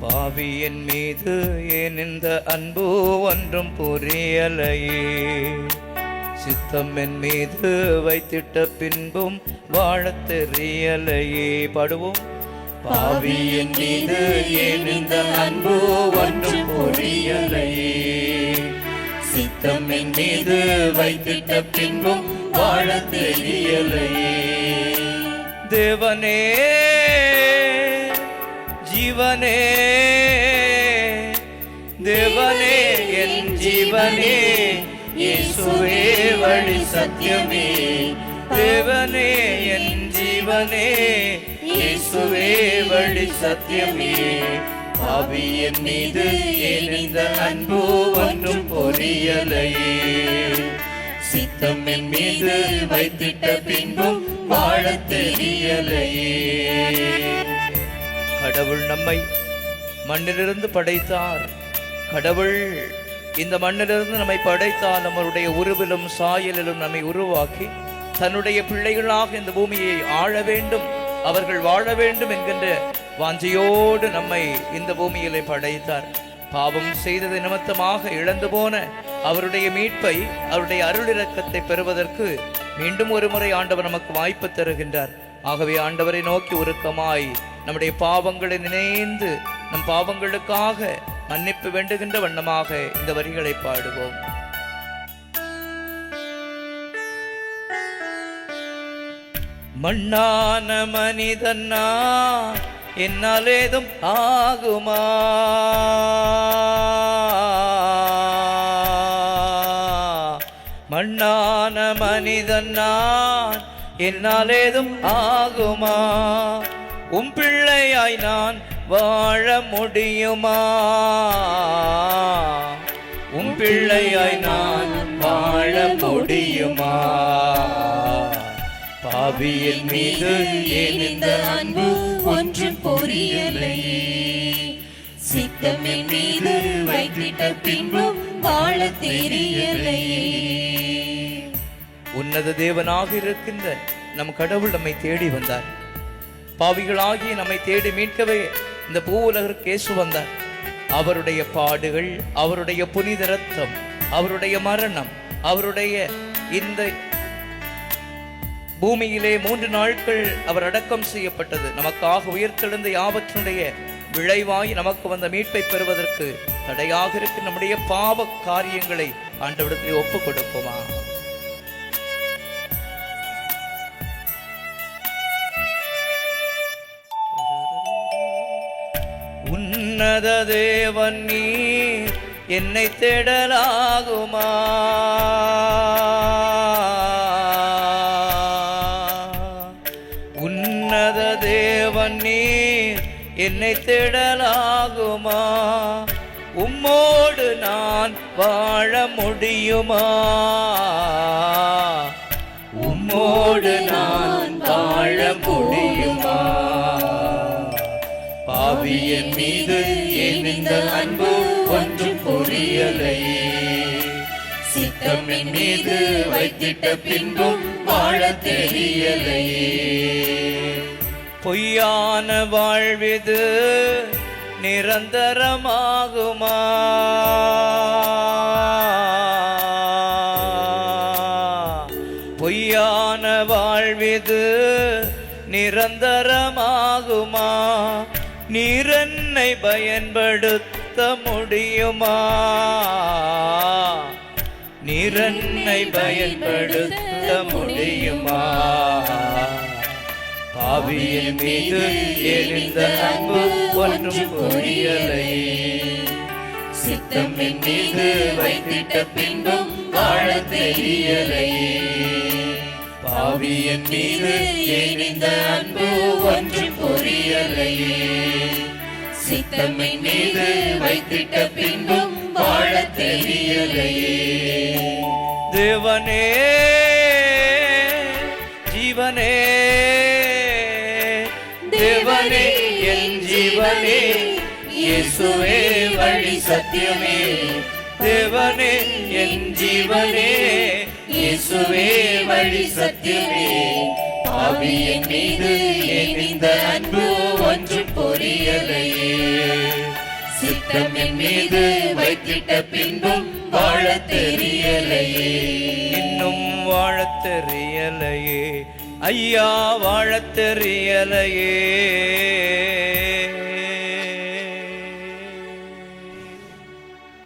பாவியின் மீது ஏன் இந்த அன்பு ஒன்றும் புரியலையே? சித்தம் என் மீது வைத்திட்ட பின்பும் வாழ தெரியலையே. பாடுவோம். பாவியின் மீது ஏன் இந்த அன்பு ஒன்றும் புரியலையே? சித்தம் என் மீது வைத்திட்ட பின்பும் வாழ தெரியலையே. தேவனே ஜீவனே ஜீவனே இயேசுவே வழி சத்தியமே. தேவனே என் ஜீவனே இயேசுவே வழி சத்தியமே. பாவி என் மீது ஏன் அன்பு ஒன்றும் பொரியலையே சித்தம் என் மீது வைத்திட்ட பின்பும் வாழ தெரியலையே. கடவுள் நம்மை மண்ணிலிருந்து படைத்தார். கடவுள் இந்த மண்ணிலிருந்து நம்மை படைத்தால் நம்மளுடைய உருவிலும் சாயலிலும் நம்மை உருவாக்கி தன்னுடைய பிள்ளைகளாக இந்த பூமியை ஆள வேண்டும் அவர்கள் வாழ வேண்டும் என்கின்ற வாஞ்சையோடு நம்மை இந்த பூமியிலே படைத்தார். பாவம் செய்தது நிமித்தமாக இழந்து போன அவருடைய மீட்பை அவருடைய அருளிறக்கத்தை பெறுவதற்கு மீண்டும் ஒரு முறை ஆண்டவர் நமக்கு வாய்ப்பு தருகின்றார். ஆகவே ஆண்டவரை நோக்கி உருக்கமாய் நம்முடைய பாவங்களை நினைந்து நம் பாவங்களுக்காக மன்னிப்பு வேண்டுகின்ற வண்ணமாக இந்த வரிகளை பாடுவோம். மண்ணான மனிதன்னா என்னால் ஏதும் ஆகுமா? மண்ணான மனிதன் நான் என்னால் ஏதும் ஆகுமா? உம் பிள்ளையாய் நான் வாழ முடியுமா? உம் பிள்ளையாய் நான் வாழ முடியுமா? பாவியின் மீது ஏன் இந்த அன்பு ஒன்றும் புரியலையே சித்தமின் மீது வைத்திட்ட பின்பும் வாழ தெரியலையே உன்னத தேவனாக இருக்கின்ற நம் கடவுள் நம்மை தேடி வந்தார். பாவிகளாகி நம்மை தேடி மீட்கவே இந்த பூ உலகிற்கு இயேசு வந்தார். அவருடைய பாடுகள் அவருடைய புனித ரத்தம் அவருடைய மரணம் அவருடைய இந்த பூமியிலே மூன்று நாட்கள் அவர் அடக்கம் செய்யப்பட்டது. நமக்காக உயிர்த்தெழுந்த யாவற்றினுடைய விளைவாய் நமக்கு வந்த மீட்பை பெறுவதற்கு தடையாக இருக்கும் நம்முடைய பாவ காரியங்களை ஆண்டவிடத்தில் ஒப்புக் கொடுப்போமா உன்னத தேவன் நீர் என்னை தேடலாகுமா? உன்னத தேவன் நீர் என்னை தேடலாகுமா? உம்மோடு நான் வாழ முடியுமா? உம்மோடு நான் வாழ முடியுமா? ஆவியின் மீது ஏன் அன்பு ஒன்றும் புரியலை சித்தமின் மீது வைத்திட்ட பின்பும் வாழ தெரியலையே. பொய்யான வாழ்விது நிரந்தரமாகுமா? பொய்யான வாழ்விது நிரந்தரமாகுமா? நீரென்னை பயன்படுத்த முடியுமா? நீரென்னை பயன்படுத்த முடியுமா? பாவியின் மீது எழுந்த அன்பு ஒன்றும் புரியலையே சித்தமின் மீது வைத்திட்ட பின்பும் வாழ தெரியலையே ஆவியின் மீது எழுந்த அன்பு ஒன்றும் புரியலையே. சித்தமின் மீது வைத்திட்ட பின்பும் வாழ தெரியலையே. தேவனே ஜீவனே தேவனே என் ஜீவனே இயேசுவே வழி சத்தியமே. தேவனே என் ஜீவனே இயேசுவே வழி சத்தியமே. பாவியின் மீது ஏன் அன்பு ஒன்றும் புரியலையே சித்தம் என் மீது வைத்திட்ட பின்பும் வாழ தெரியலையே. இன்னும் வாழ தெரியலையே. ஐயா வாழ தெரியலையே.